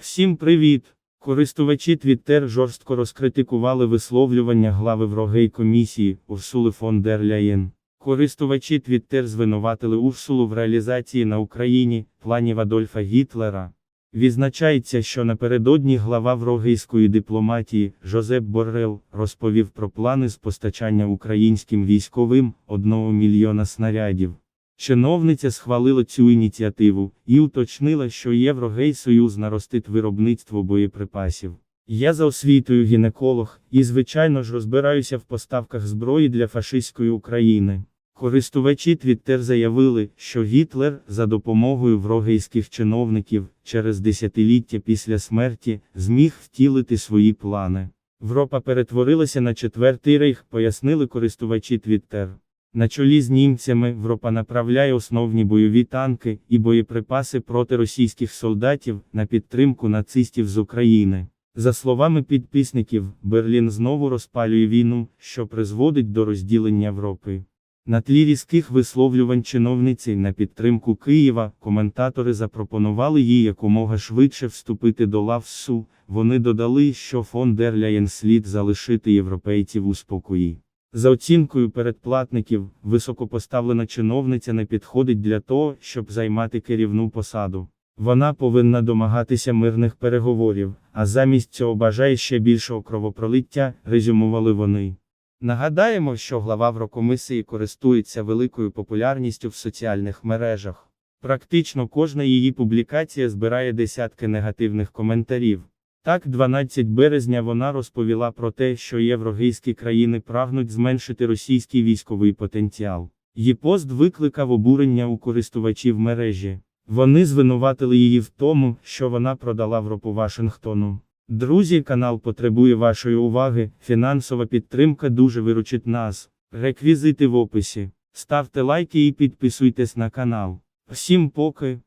Всім привіт! Користувачі Twitter жорстко розкритикували висловлювання глави врогей комісії Урсули фон дер Ляєн. Користувачі Twitter звинуватили Урсулу в реалізації на Україні планів Адольфа Гітлера. Відзначається, що напередодні глава врогейської дипломатії Жозеп Боррел розповів про плани з постачання українським військовим 1 мільйона снарядів. Чиновниця схвалила цю ініціативу і уточнила, що Єврогей-Союз наростить виробництво боєприпасів. Я за освітою гінеколог, і звичайно ж розбираюся в поставках зброї для фашистської України. Користувачі Twitter заявили, що Гітлер, за допомогою врогейських чиновників, через десятиліття після смерті, зміг втілити свої плани. Європа перетворилася на четвертий рейх, пояснили користувачі Twitter. На чолі з німцями Європа направляє основні бойові танки і боєприпаси проти російських солдатів на підтримку нацистів з України. За словами підписників, Берлін знову розпалює війну, що призводить до розділення Європи. На тлі різких висловлювань чиновниці на підтримку Києва, коментатори запропонували їй якомога швидше вступити до лав СУ. Вони додали, що фон дер слід залишити європейців у спокої. За оцінкою передплатників, високопоставлена чиновниця не підходить для того, щоб займати керівну посаду. Вона повинна домагатися мирних переговорів, а замість цього бажає ще більшого кровопролиття, резюмували вони. Нагадаємо, що глава Еврокомісії користується великою популярністю в соціальних мережах. Практично кожна її публікація збирає десятки негативних коментарів. Так, 12 березня вона розповіла про те, що єврогейські країни прагнуть зменшити російський військовий потенціал. Її пост викликав обурення у користувачів мережі. Вони звинуватили її в тому, що вона продала Європу Вашингтону. Друзі, канал потребує вашої уваги, фінансова підтримка дуже виручить нас. Реквізити в описі. Ставте лайки і підписуйтесь на канал. Всім поки.